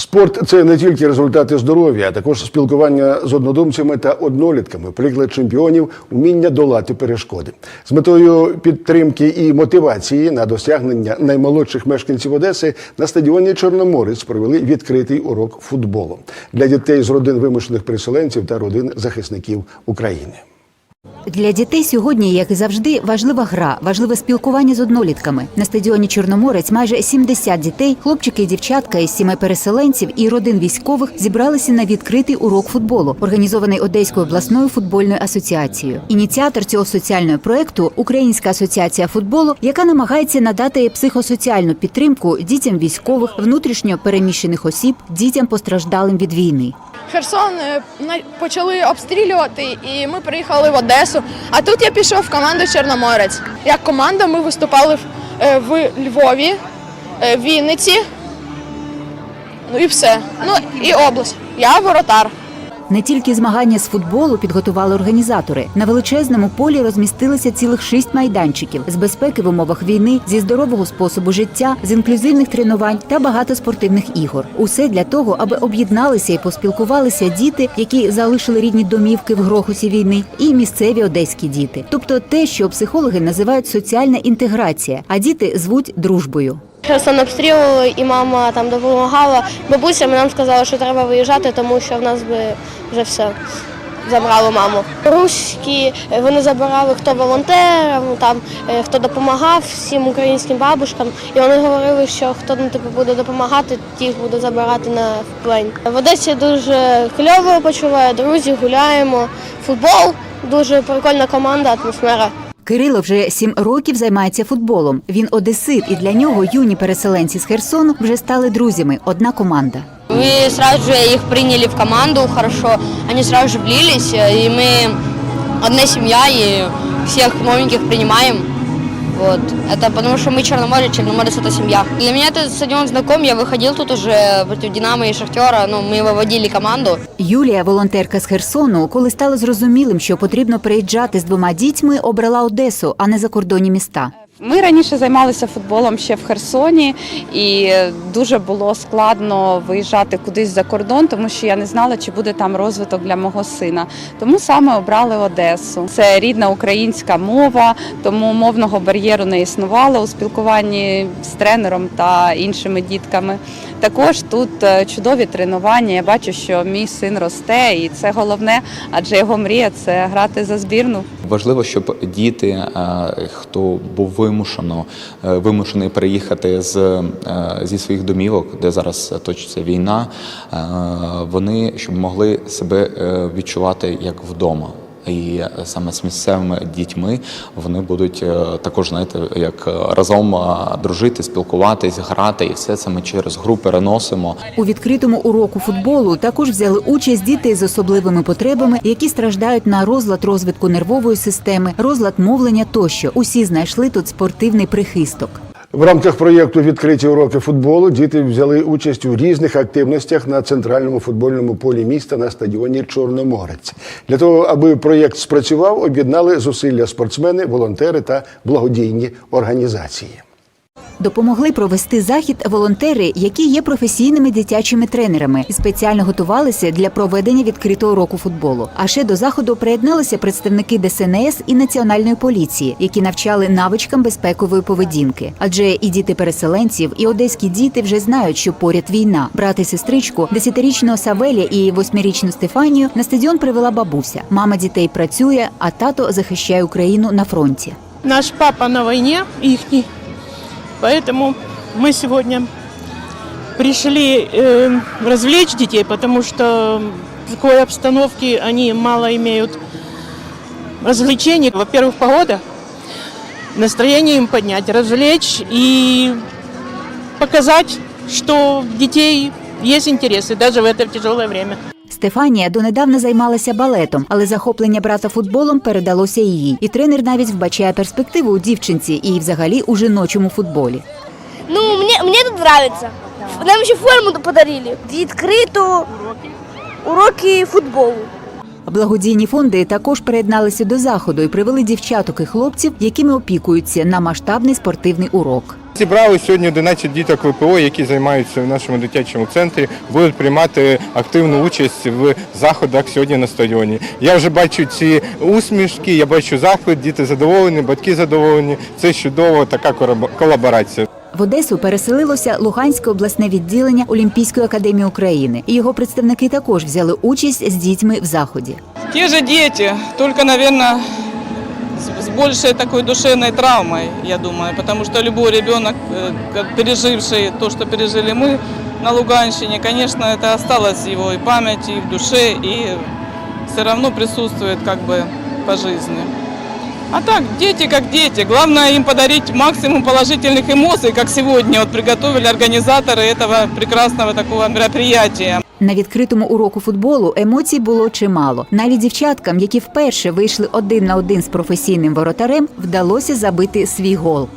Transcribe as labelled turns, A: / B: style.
A: Спорт це не тільки результати здоров'я, а також спілкування з однодумцями та однолітками, приклад чемпіонів, уміння долати перешкоди. З метою підтримки і мотивації на досягнення наймолодших мешканців Одеси на стадіоні Чорноморець провели відкритий урок футболу для дітей з родин вимушених переселенців та родин захисників України.
B: Для дітей сьогодні, як і завжди, важлива гра, важливе спілкування з однолітками. На стадіоні Чорноморець майже 70 дітей, хлопчики і дівчатка із сіми переселенців і родин військових зібралися на відкритий урок футболу, організований Одеською обласною футбольною асоціацією. Ініціатор цього соціального проекту Українська асоціація футболу, яка намагається надати психосоціальну підтримку дітям військових, внутрішньо переміщених осіб, дітям постраждалим від війни.
C: Херсон е, почали обстрілювати, і ми приїхали в Одесу. А тут я пішов в команду Чорноморець. Як команда ми виступали в, е, Львові, е, Вінниці. Ну і все. Ну і область. Я воротар.
B: Не тільки змагання з футболу підготували організатори. На величезному полі розмістилися цілих шість майданчиків з безпеки в умовах війни, зі здорового способу життя, з інклюзивних тренувань та багато спортивних ігор. Усе для того, аби об'єдналися і поспілкувалися діти, які залишили рідні домівки в грохоті війни, і місцеві одеські діти. Тобто те, що психологи називають соціальна інтеграція, а діти звуть дружбою.
D: Херсон обстрілювали, і мама там допомагала. Бабуся нам сказала, що треба виїжджати, тому що в нас би вже все забрало маму. Руські е, вони забирали хто волонтерам, там е, хто допомагав всім українським бабушкам. І вони говорили, що хто ну, типу, буде допомагати, тих буде забирати на плень. В Одесі дуже кльово почуває, друзі, гуляємо. Футбол дуже прикольна команда, атмосфера.
B: Кирило вже сім років займається футболом. Він одесит, і для нього юні переселенці з Херсону вже стали друзями. Одна команда.
E: Мы сразу же их приняли в команду хорошо, они сразу же влились, э, и мы одна семья, и всех новеньких принимаем. Вот. Это потому что мы Черноморец, Черноморец это семья. Для меня этот стадион знаком, я выходил тут уже против Динамо и Шахтера, ну, мы выводили команду.
B: Юлія, волонтерка з Херсону, коли стало зрозумілим, що потрібно приїжджати з двома дітьми, обрала Одесу, а не закордонні міста.
F: Ми раніше займалися футболом ще в Херсоні, і дуже було складно виїжджати кудись за кордон, тому що я не знала, чи буде там розвиток для мого сина. Тому саме обрали Одесу. Це рідна українська мова, тому мовного бар'єру не існувало у спілкуванні з тренером та іншими дітками. Також тут е, чудові тренування. Я бачу, що мій син росте, і це головне, адже його мрія це грати за збірну.
G: Важливо, щоб діти, е, хто був вимушено е, вимушений переїхати з зі своїх домівок, де зараз точиться війна, вони щоб могли себе відчувати як вдома. І саме з місцевими дітьми вони будуть е, також знаєте, як е, разом е, дружити, спілкуватись, грати, і все це ми через гру переносимо.
B: У відкритому уроку футболу також взяли участь діти з особливими потребами, які страждають на розлад розвитку нервової системи, розлад мовлення тощо. Усі знайшли тут спортивний прихисток.
A: В рамках проєкту Відкриті уроки футболу діти взяли участь у різних активностях на центральному футбольному полі міста на стадіоні Чорноморець. Для того, аби проєкт спрацював, об'єднали зусилля спортсмени, волонтери та благодійні організації.
B: Допомогли провести захід волонтери, які є професійними дитячими тренерами і спеціально готувалися для проведення відкритого року футболу. А ще до заходу приєдналися представники ДСНС і національної поліції, які навчали навичкам безпекової поведінки. Адже і діти переселенців, і одеські діти вже знають, що поряд війна. Брати сестричку, десятирічного Савеля і восьмирічну Стефанію на стадіон привела бабуся. Мама дітей працює, а тато захищає Україну на фронті.
H: Наш папа на войне, ихний. Поэтому мы сегодня пришли э, развлечь детей, потому что в такой обстановке они мало имеют развлечений. Во-первых, погода, настроение им поднять, развлечь и показать, что детей есть интересы даже в это тяжелое время.
B: Стефанія донедавна займалася балетом, але захоплення брата футболом передалося їй. І тренер навіть вбачає перспективу у дівчинці і взагалі у жіночому футболі.
D: Ну, мені, мені тут подобається. Нам ще форму подарили. Відкрито уроки футболу.
B: Благодійні фонди також приєдналися до заходу і привели дівчаток і хлопців, якими опікуються на масштабний спортивний урок.
I: зібрали сьогодні 11 діток ВПО, які займаються в нашому дитячому центрі, будуть приймати активну участь в заходах сьогодні на стадіоні. Я вже бачу ці усмішки, я бачу захват, діти задоволені, батьки задоволені. Це чудово, така колаборація.
B: В Одесу переселилося Луганське обласне відділення Олімпійської академії України. І його представники також взяли участь з дітьми в заході.
J: Те же дети, только, наверное, с, с большей такой душевной травмой, я думаю, потому что любой ребенок, э, как переживший то, что пережили мы на Луганщине, конечно, это осталось в его и памяти, и в душе, и все равно присутствует как бы по жизни. А так, дети как дети. Главное им подарить максимум положительных эмоций, как сегодня вот приготовили организаторы этого прекрасного такого мероприятия.
B: На відкритому уроку футболу емоцій було чимало. Навіть дівчаткам, які вперше вийшли один на один з професійним воротарем, вдалося забити свій гол.